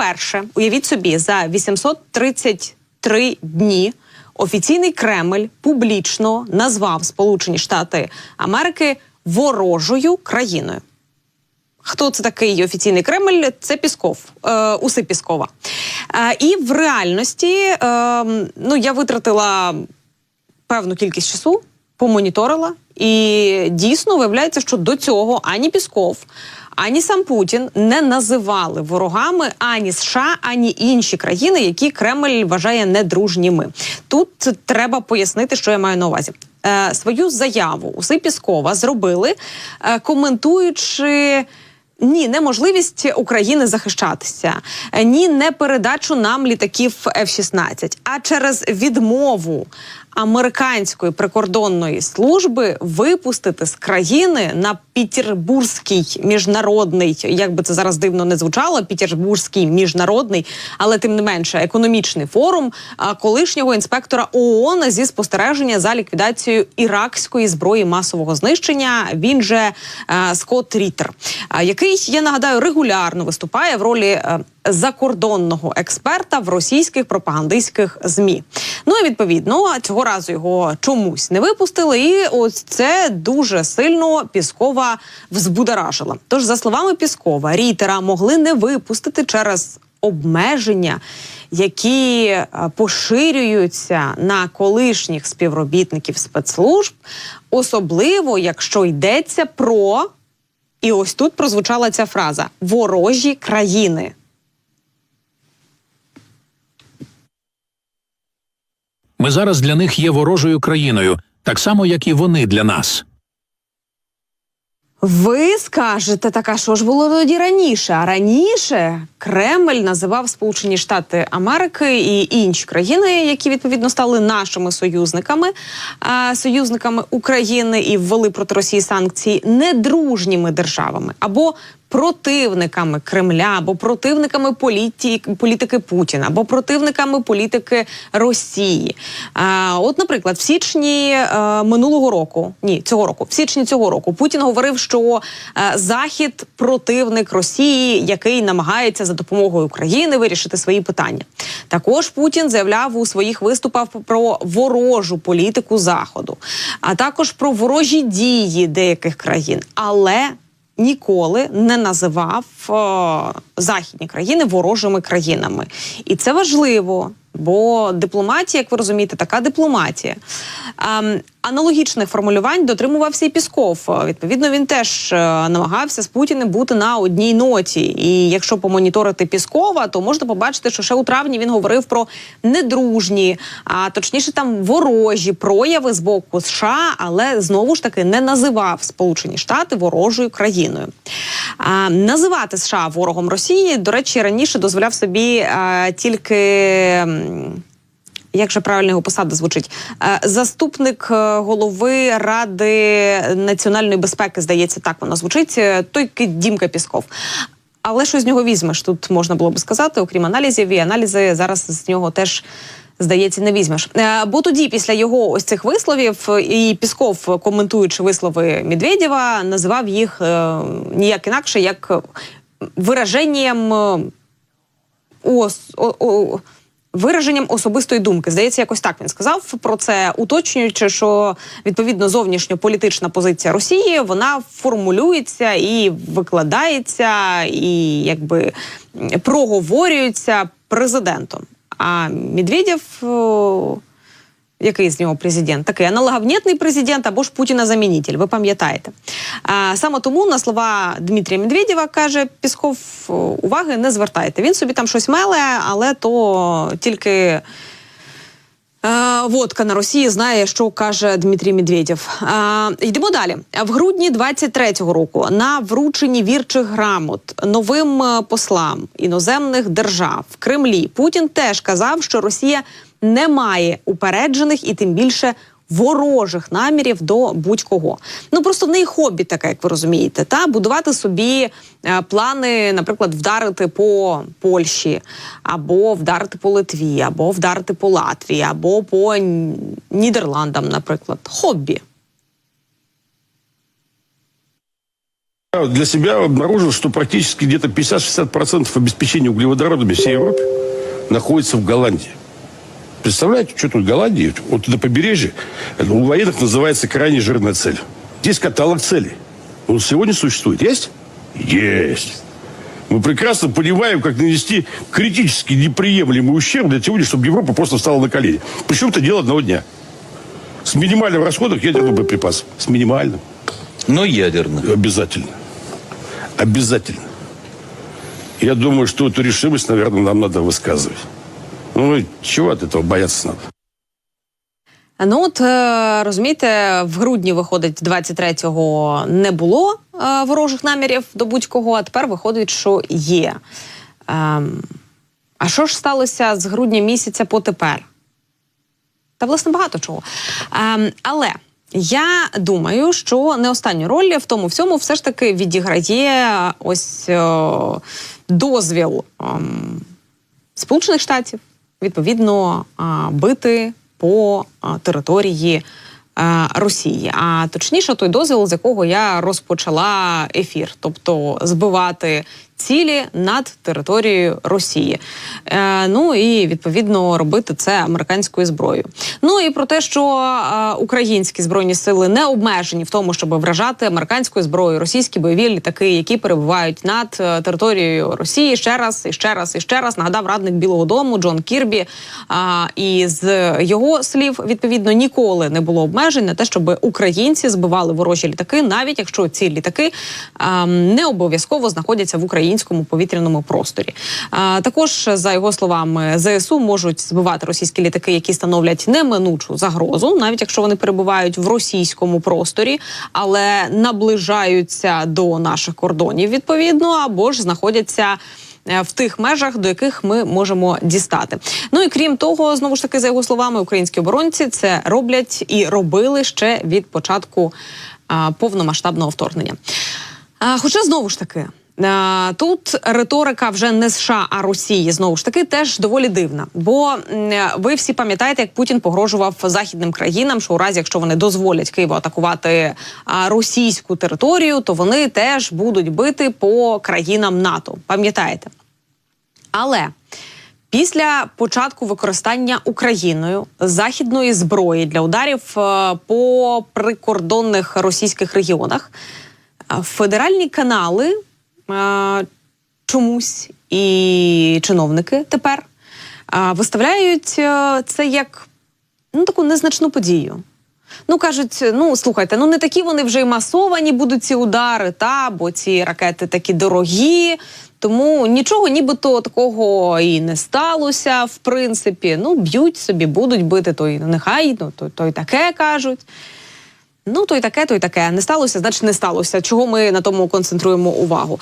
Вперше уявіть собі за 833 дні. Офіційний Кремль публічно назвав Сполучені Штати Америки ворожою країною. Хто це такий офіційний Кремль? Це Пісков, е, уси Піскова. Е, і в реальності е, ну, я витратила певну кількість часу, помоніторила, і дійсно виявляється, що до цього ані Пісков, ані сам Путін не називали ворогами ані США, ані інші країни, які Кремль вважає недружніми. Тут треба пояснити, що я маю на увазі. Е, свою заяву уси Піскова зробили, е, коментуючи. Ні, неможливість України захищатися, ні, не передачу нам літаків F-16, а через відмову американської прикордонної служби випустити з країни на Пітербурзький міжнародний, як би це зараз дивно не звучало, Пітербурзький міжнародний, але тим не менше економічний форум колишнього інспектора ООН зі спостереження за ліквідацією іракської зброї масового знищення. Він же е, Скотт Рітер, а, який я нагадаю регулярно виступає в ролі. е, Закордонного експерта в російських пропагандистських змі. Ну і відповідно цього разу його чомусь не випустили, і ось це дуже сильно Піскова взбудоражило. Тож, за словами Піскова, Рітера могли не випустити через обмеження, які е, поширюються на колишніх співробітників спецслужб, особливо якщо йдеться про і ось тут прозвучала ця фраза ворожі країни. Ми зараз для них є ворожою країною, так само як і вони для нас. Ви скажете, така що ж було тоді раніше? А раніше Кремль називав Сполучені Штати Америки і інші країни, які відповідно стали нашими союзниками, союзниками України і ввели проти Росії санкції недружніми державами або противниками Кремля, або противниками політики, політики Путіна, або противниками політики Росії. А, от, наприклад, в січні е, минулого року, ні, цього року, в січні цього року Путін говорив, що е, Захід противник Росії, який намагається за допомогою України вирішити свої питання. Також Путін заявляв у своїх виступах про ворожу політику Заходу, а також про ворожі дії деяких країн. Але ніколи не називав е, західні країни ворожими країнами, і це важливо. Бо дипломатія, як ви розумієте, така дипломатія. Ем, аналогічних формулювань дотримувався і Пісков. Е, Відповідно, він теж е, намагався з Путіним бути на одній ноті. І якщо помоніторити Піскова, то можна побачити, що ще у травні він говорив про недружні, а точніше там ворожі прояви з боку США, але знову ж таки не називав Сполучені Штати ворожою країною. А, називати США ворогом Росії, до речі, раніше дозволяв собі а, тільки. Як же правильно його посада звучить? Е, Заступник е, голови Ради національної безпеки, здається, так воно звучить. е, Той Дімка Пісков. Але що з нього візьмеш? Тут можна було би сказати, окрім аналізів, і аналізи зараз з нього теж. Здається, не візьмеш. Бо тоді, після його ось цих висловів, і Пісков, коментуючи вислови Медведєва, називав їх е, ніяк інакше, як вираженням ос, о, о, вираженням особистої думки. Здається, якось так він сказав про це, уточнюючи, що відповідно зовнішньополітична позиція Росії вона формулюється і викладається, і якби проговорюється президентом. А Медведєв. Який з нього президент? Такий аналоговнітний президент або ж Путіна замінитель, ви пам'ятаєте. А, саме тому на слова Дмитрія Медведєва каже Пісков, уваги не звертайте. Він собі там щось меле, але то тільки. Водка на Росії знає, що каже Дмитрій Медведєв. Йдемо далі. В грудні 23-го року на врученні вірчих грамот новим е, послам іноземних держав в Кремлі Путін теж казав, що Росія не має упереджених і тим більше ворожих намірів до будь-кого. Ну просто в неї хобі таке, як ви розумієте, та будувати собі е, плани, наприклад, вдарити по Польщі, або вдарити по Литві, або вдарити по Латвії, або по Нідерландам, наприклад, хобі. Для себя обнаружил, что практически где-то 50-60% обеспечения углеводородами всей Европе находится в Голландии. Представляете, что тут в Голландии? Вот на побережье у военных называется крайне жирная цель. Здесь каталог целей. Он сегодня существует. Есть? Есть. Мы прекрасно понимаем, как нанести критически неприемлемый ущерб для того, чтобы Европа просто встала на колени. Причем это дело одного дня. С минимальным расходом ядерных боеприпасов. С минимальным. Но ядерных. Обязательно. Обязательно. Я думаю, что эту решимость, наверное, нам надо высказывать. Ну, чего от этого бояться надо? Ну от е, розумієте, в грудні виходить 23-го не було е, ворожих намірів до будь-кого, а тепер виходить, що є. Ем, а що ж сталося з грудня місяця по тепер? Та власне багато чого. Ем, але я думаю, що не останню роль в тому всьому все ж таки відіграє ось е, дозвіл ем, Сполучених Штатів відповідно бити по території Росії. А точніше, той дозвіл, з якого я розпочала ефір, тобто збивати цілі над територією Росії. Е, ну і відповідно робити це американською зброєю. Ну і про те, що е, українські збройні сили не обмежені в тому, щоб вражати американською зброєю російські бойові літаки, які перебувають над е, територією Росії. Ще раз і ще раз і ще раз нагадав радник Білого Дому Джон Кірбі. А, і з його слів відповідно ніколи не було обмежень на те, щоб українці збивали ворожі літаки, навіть якщо ці літаки а, не обов'язково знаходяться в українському повітряному просторі. Також за його словами, ЗСУ можуть збивати російські літаки, які становлять неминучу загрозу, навіть якщо вони перебувають в російському просторі, але наближаються до наших кордонів відповідно, або ж знаходяться. е, В тих межах, до яких ми можемо дістати. Ну і крім того, знову ж таки, за його словами, українські оборонці це роблять і робили ще від початку а, повномасштабного вторгнення. А, хоча знову ж таки. А, Тут риторика вже не США, а Росії знову ж таки теж доволі дивна. Бо ви всі пам'ятаєте, як Путін погрожував західним країнам, що у разі, якщо вони дозволять Києву атакувати російську територію, то вони теж будуть бити по країнам НАТО. Пам'ятаєте? Але після початку використання Україною західної зброї для ударів е, по прикордонних російських регіонах е, федеральні канали е, чомусь і чиновники тепер виставляють е, це як ну, таку незначну подію. Ну кажуть, ну слухайте, ну не такі вони вже й масовані будуть ці удари, та бо ці ракети такі дорогі. Тому нічого нібито такого і не сталося, в принципі. Ну, б'ють собі, будуть бити, то й нехай, ну то, то й таке кажуть. Ну, то й таке, то й таке. Не сталося, значить не сталося. Чого ми на тому концентруємо увагу?